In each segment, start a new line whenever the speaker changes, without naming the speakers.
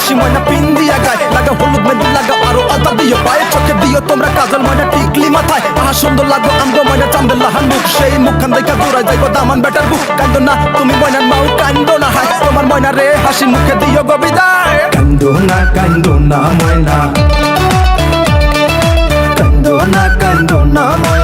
রশি ময়না পিন দিয়া গায়। লাগা হলুদ মেহেন্দি লাগা আরও আলতা দিও পায়ে। চোখে দিও তোমরা কাজল ময়না টিকলি মাথায়। আহা সুন্দর লাগো আমগো ময়না চান্দের লাহান মুখ সেই মুখখান দেখা দূরাই যাইবো দামান বেটার বুক। কান্দো না, তুমি ময়নার মাও কান্দো না হায়। তোমার ময়না রে, হাসি মুখে দিও গো বিদায়। কান্দো না কান্দো না ময়না। কান্দো না কান্দো না ময়না।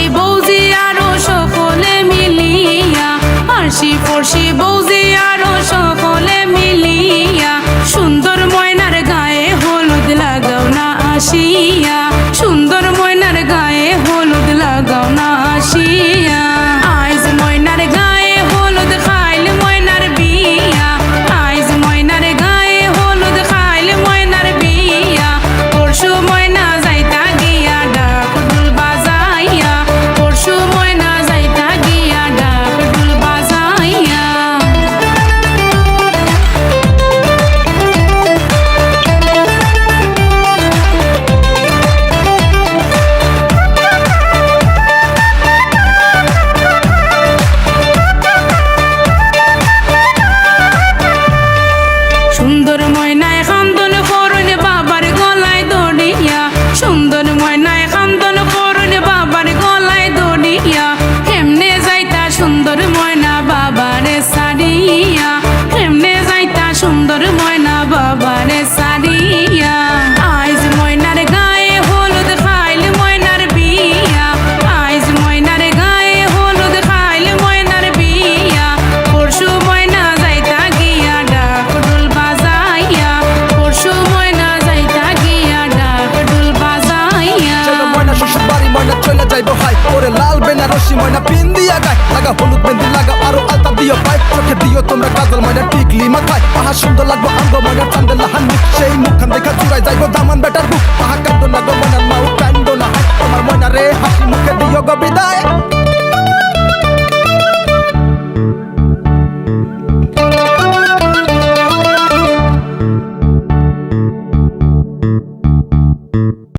ফরশি বৌজি আরও সকলে মিলিয়া, আরশি ফরশি বৌজি আরও সকলে মিলিয়া, সুন্দর ময়নার গায়ে হলুদ লাগাও না আসিয়া, সুন্দর ময়নার গায়ে হলুদ লাগাও না আসিয়া।
বেনারসি ময়না পিন দিয়া গায় লাগা হলুদ মেহেন্দি লাগা আরও আলতা দিও পায়। চোখে দিও তোমরা কাজল ময়না, টিকলি মাথায়। পাহা সুন্দর লাগবো আঙ্গ ময়না চান্দে লাহান মুখ সেই মুখখান দেখা চুরাই যাইবো দামান বেটার বুক। পাহা কান্দো না গো ময়নার মাউ কান্দো না তোমার ময়না রে, হাসি মুখে দিও গো বিদায়।